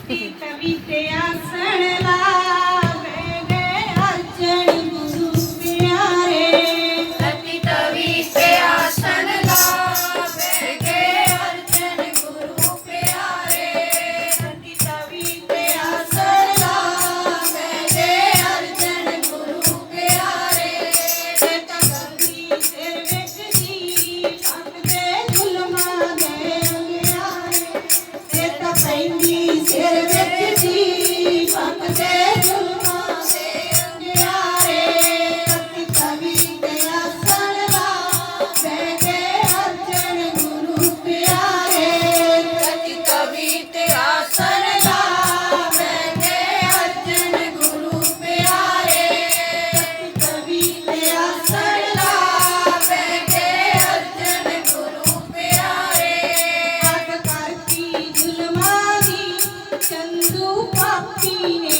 Peter. பத்தினே